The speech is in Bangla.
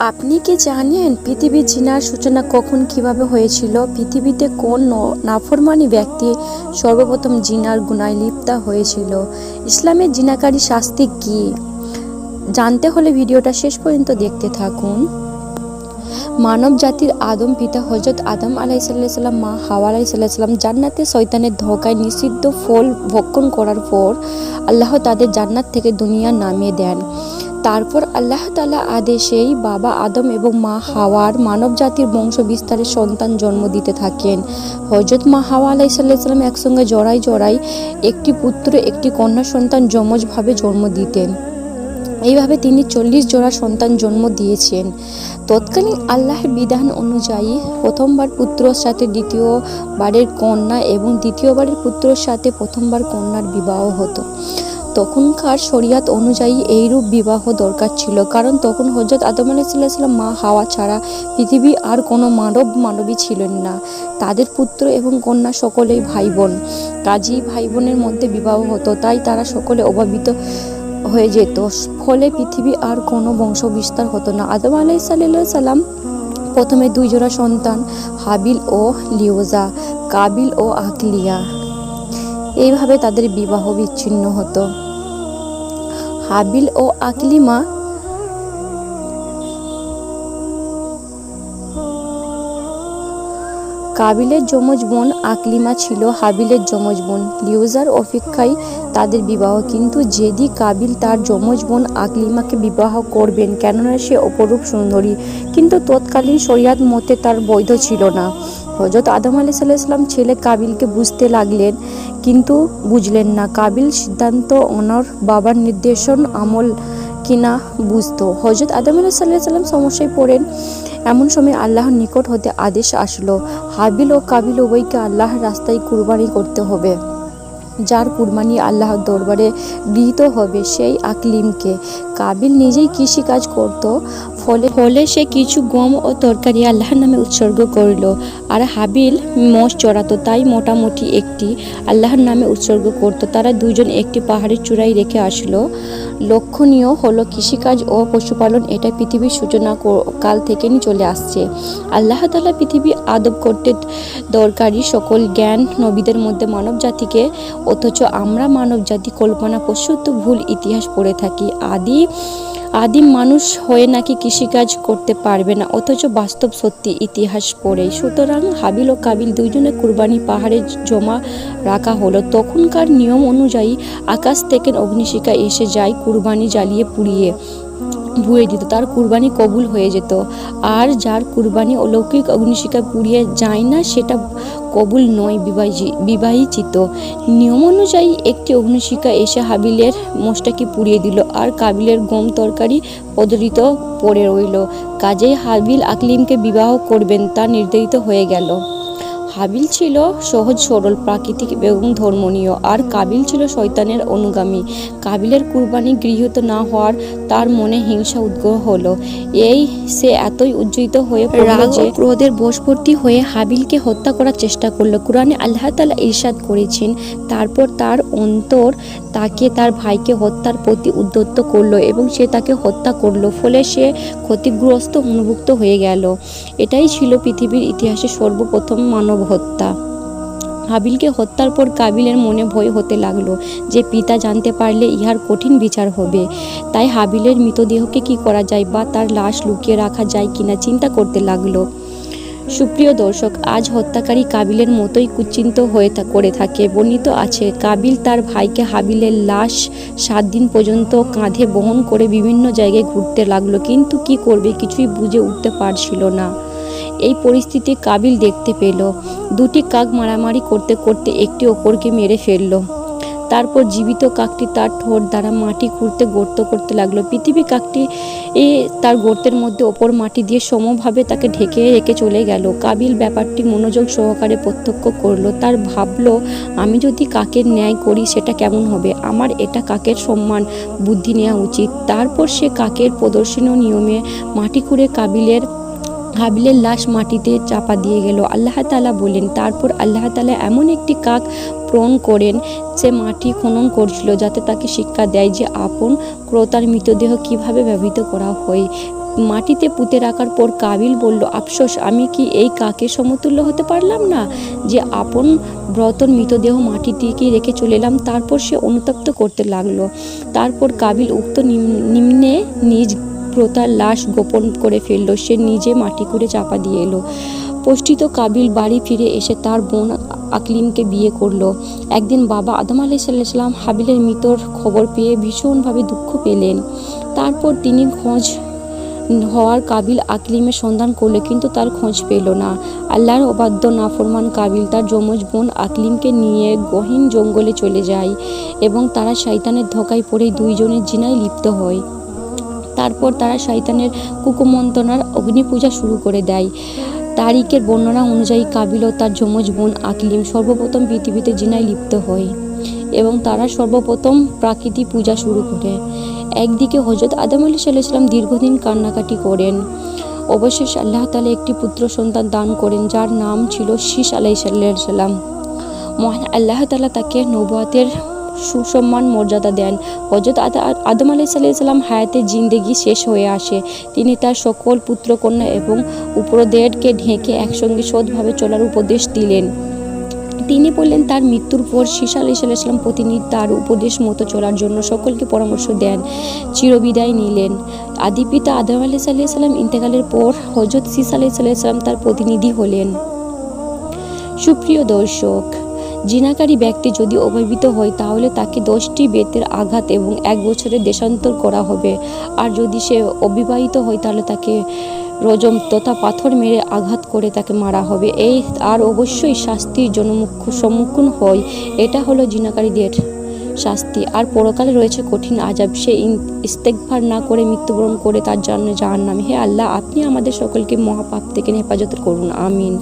আপনি কি জানেন পৃথিবীর জিনার সূচনা কখন কীভাবে হয়েছিল? পৃথিবীতে কোন নাফরমানি ব্যক্তি সর্বপ্রথম জিনার গুনায় লিপ্তা হয়েছিল? ইসলামের জিনাকারী শাস্তি কি? জানতে হলে ভিডিওটা শেষ পর্যন্ত দেখতে থাকুন। মানব জাতির আদম পিতা হজরত আদম আলাইসাল্লাম মা হাওয়া আলাইসাল্লাম জান্নাতে শয়তানের ধোকায় নিষিদ্ধ ফল ভক্ষণ করার পর আল্লাহ তাদের জান্নাত থেকে দুনিয়া নামিয়ে দেন। তারপর আল্লাহ তালা আদেশেই বাবা আদম এবং মা হাওয়ার মানব জাতির বংশ বিস্তারের সন্তান জন্ম দিতে থাকেন। হজরত মা হাওয়া আলাইসাল্লাম একসঙ্গে জড়াই জড়াই একটি পুত্র, একটি কন্যা সন্তান যমজভাবে জন্ম দিতেন। এইভাবে তিনি চল্লিশ জোড়া সন্তান জন্ম দিয়েছেন। তৎকালীন আল্লাহের বিধান অনুযায়ী প্রথমবার পুত্রর সাথে দ্বিতীয়বারের কন্যা এবং দ্বিতীয়বারের পুত্রর সাথে প্রথমবার কন্যার বিবাহ হতো। তখনকার শরিয়াত অনুযায়ী এইরূপ বিবাহ দরকার ছিল। কারণ তখন হজরত আদম আলাইসাল্লাম মা হাওয়া ছাড়া পৃথিবী আর কোনো মানব মানবী ছিলেন না। তাদের পুত্র এবং কন্যা সকলেই ভাই বোন কাজী ভাই বোনের মধ্যে বিবাহ হতো, তাই তারা সকলে অভাবিত হয়ে যেত। ফলে পৃথিবী আর কোনো বংশ বিস্তার হতো না। আদম আলাই সাল্লাম প্রথমে দুই জোড়া সন্তান, হাবিল ও লিওজা, কাবিল ও আকলিয়া। এইভাবে তাদের বিবাহ বিচ্ছিন্ন হতো। হাবিল ও আকলিমা কাবিলের যমজ বোন আকলিমা ছিল হাবিলের যমজ বোন। লিউজার অপেক্ষায় তাদের বিবাহ, কিন্তু যেদি কাবিল তার যমজ বোন আকলিমাকে বিবাহ করবেন, কেননা সে অপরূপ সুন্দরী, কিন্তু তৎকালীন শরিয়াত মতে তার বৈধ ছিল না। হজরত আদম আলি সাল্লাম ছেলে কাবিলকে বুঝতে লাগলেন কিন্তু বুঝলেন না, কাবিল সিদ্ধান্ত অনর বাবার নির্দেশন আমল কিনা বুঝতো। হজরত আদম আলাহ সাল্লাম সমস্যায় পড়েন, এমন সময় আল্লাহর নিকট হতে আদেশ আসলো, হাবিল ও কাবিল উভয়কে আল্লাহর রাস্তায় কুরবানি করতে হবে। যার কুরবানি আল্লাহর দরবারে গৃহীত হবে সেই আকলিমকে। কাবিল নিজেই কৃষিকাজ করত ফলে ফলে সে কিছু গম ও তরকারি আল্লাহর নামে উৎসর্গ করল। আর হাবিল মোষ চড়াতো, তাই মোটামুটি একটি আল্লাহর নামে উৎসর্গ করত। তারা দুজন একটি পাহাড়ের চূড়ায় রেখে আসলো। লক্ষণীয় হলো কৃষিকাজ ও পশুপালন, এটা পৃথিবীর সূচনা কাল থেকেই চলে আসছে। আল্লাহ তালা পৃথিবী আদব করতে দরকারি সকল জ্ঞান নবীদের মধ্যে মানব জাতিকে অথচ আমরা মানব জাতি কল্পনা প্রসূত ভুল ইতিহাস পড়ে থাকি। আদি আদিম মানুষ হয়ে নাকি কৃষিকাজ করতে পারবে না, অথচ বাস্তব সত্যি ইতিহাস পড়ে। সুতরাং হাবিল ও কাবিল দুইজনে কুরবানি পাহাড়ে জমা রাখা হলো। তখনকার নিয়ম অনুযায়ী আকাশ থেকে অগ্নিশিকা এসে যায় কুরবানি জ্বালিয়ে পুড়িয়ে। ধুয়ে দিত, তার কুরবানি কবুল হয়ে যেত। আর যার কুরবানি অলৌকিক অগ্নিশিখা পুড়িয়ে যায় না, সেটা কবুল নয়, বিবাহী, বিবাহিচিত। নিয়ম অনুযায়ী একটি অগ্নিশিখা এসে হাবিলের মোষটাকে পুড়িয়ে দিল আর কাবিলের গম তরকারি পদরিত পড়ে রইল। কাজেই হাবিল আকলিমকে বিবাহ করবেন তা নির্ধারিত হয়ে গেল। হাবিল ছিল সহজ সরল প্রাকৃতিক এবং ধর্মনীয় আর কাবিল ছিল শয়তানের অনুগামী। কাবিলের কুরবানি গৃহীত না হওয়ার তার মনে হিংসা উদ্গ্রহ হলো। এই সে এতই উজ্জীবিত হয়ে পড়ল যে ক্রোধের বশবর্তী হয়ে হাবিলকে হত্যা করার চেষ্টা করল। কোরআনে আল্লাহ তালা ইরশাদ করেছেন তারপর তার অন্তর তাকে তার ভাইকে হত্যার প্রতি উদ্যত করল এবং সে তাকে হত্যা করল ফলে সে ক্ষতিগ্রস্ত অনুভুক্ত হয়ে গেল। এটাই ছিল পৃথিবীর ইতিহাসে সর্বপ্রথম মানব হত্যা। হাবিলকে হত্যার পর কাবিলের মনে ভয় হতে লাগল যে পিতা জানতে পারলে ইহার কঠিন বিচার হবে। তাই হাবিলের মৃতদেহকে কি করা যায় বা তার লাশ লুকিয়ে রাখা যায় কিনা চিন্তা করতে লাগল। সুপ্রিয় দর্শক, আজ হত্যাকারী কাবিলের মতোই কুচিন্ত হয়ে করে থাকে, বর্ণিত আছে, কাবিল তার ভাইকে হাবিলের লাশ সাত দিন পর্যন্ত কাঁধে বহন করে বিভিন্ন জায়গায় ঘুরতে লাগল, কিন্তু কি করবে কিছুই বুঝে উঠতে পারছিল না। এই পরিস্থিতি কাবিল দেখতে পেল। দুটি কাক মারামারি করতে করতে একটি ওপরকে মেরে ফেলল। তারপর জীবিত কাকটি তার ঠোঁট দ্বারা মাটি খুঁড়তে গর্ত করতে লাগল। পৃথিবী কাকটি এ তার গর্তের মধ্যে ওপর মাটি দিয়ে সমভাবে তাকে ঢেকে রেখে চলে গেল। কাবিল ব্যাপারটি মনোযোগ সহকারে প্রত্যক্ষ করল। তার ভাবলো, আমি যদি কাকের ন্যায় করি, সেটা কেমন হবে? আমার এটা কাকের সম্মান, বুদ্ধি নেওয়া উচিত। তারপর সে কাকের প্রদর্শনীয় নিয়মে মাটি খুঁড়ে কাবিলের হাবিলের লাশ মাটিতে চাপা দিয়ে গেল। আল্লাহ তালা বলেন তারপর আল্লাহ তালা এমন একটি কাক প্রণ করেন সে মাটি খনন করছিল, যাতে তাকে শিক্ষা দেয় যে আপন ক্রোতার মৃতদেহ কীভাবে ব্যবহৃত করা হয়। মাটিতে পুঁতে রাখার পর কাবিল বলল, আফসোস, আমি কি এই কাকের সমতুল্য হতে পারলাম না? যে আপন ব্রতর মৃতদেহ মাটিটিকে রেখে চলে এলাম, তারপর সে অনুতপ্ত করতে লাগল। তারপর কাবিল উক্ত নিম- নিম্নে নিজ প্রতার লাশ গোপন করে ফেলল। সে নিজে মাটি করে চাপা দিয়ে এলো। পোষ্টিত কাবিল বাড়ি ফিরে এসে তার বোন আকলিমকে বিয়ে করল। একদিন বাবা আদম আলাই সাল্লাম হাবিলের মৃতর খবর পেয়ে ভীষণভাবে দুঃখ পেলেন। তারপর তিনি খোঁজ হওয়ার কাবিল আকলিমের সন্ধান করল, কিন্তু তার খোঁজ পেল না। আল্লাহর অবাধ্য নাফরমান কাবিল তার যমজ বোন আকলিমকে নিয়ে গহীন জঙ্গলে চলে যায় এবং তারা শয়তানের ধোকায় পড়ে দুইজনের জিনায় লিপ্ত হয়। তারপর তারা শয়তানের কুকুমন্ত্রণার অগ্নিপূজা শুরু করে দেয়। তারিকের বর্ণনা অনুযায়ী কাবিল ও তার যমজ বোন আকলিম সর্বপ্রথম পৃথিবীতে জিনায় লিপ্ত হয় এবং তারা সর্বপ্রথম প্রাকৃতিক পূজা শুরু করে। একদিকে হজরত আদম আলী সাল্লাম দীর্ঘদিন কান্নাকাটি করেন। অবশেষে আল্লাহ তালা একটি পুত্র সন্তান দান করেন যার নাম ছিল শীষ আলাই সাল্লাম মহান আল্লাহ তালা তাকে নবাতের সুসম্মান মর্যাদা দেন। হজরত আদা- আদম আলাই সাল্লাম হায়াতের জিন্দেগি শেষ হয়ে আসে। তিনি তার সকল পুত্রকন্যা এবং উপরদেরকে ঢেকে একসঙ্গে সৎভাবে চলার উপদেশ দিলেন। তিনি বললেন, তার মৃত্যুর পর শীষা আলি সাল্লাম প্রতিনিধি তার উপদেশ মতো চলার জন্য সকলকে পরামর্শ দেন। চিরবিদায় নিলেন। আদি পিতা আদম আলি সাল্লাম ইন্তেকালের পর হজরত শীষ আলি সাল্লাম তার প্রতিনিধি হলেন। সুপ্রিয় দর্শক জিনাকারী ব্যক্তি যদি অভাবিত হয়, তাহলে তাকে দশটি বেতের আঘাত এবং এক বছরের দেশান্তর করা হবে। আর যদি সে অবিবাহিত হয়, তাহলে তাকে রজম তথা পাথর মেরে আঘাত করে তাকে মারা হবে। এই আর অবশ্যই শাস্তির জন্য মুখ্য সম্মুখীন হয়। এটা হলো জিনাকারীদের শাস্তি। আর পরকালে রয়েছে কঠিন আজাব সে ইস্তেকভার না করে মৃত্যুবরণ করে তার জন্য জাহান্নামে। হে আল্লাহ, আপনি আমাদের সকলকে মহাপাপ থেকে হেফাজত করুন। আমিন।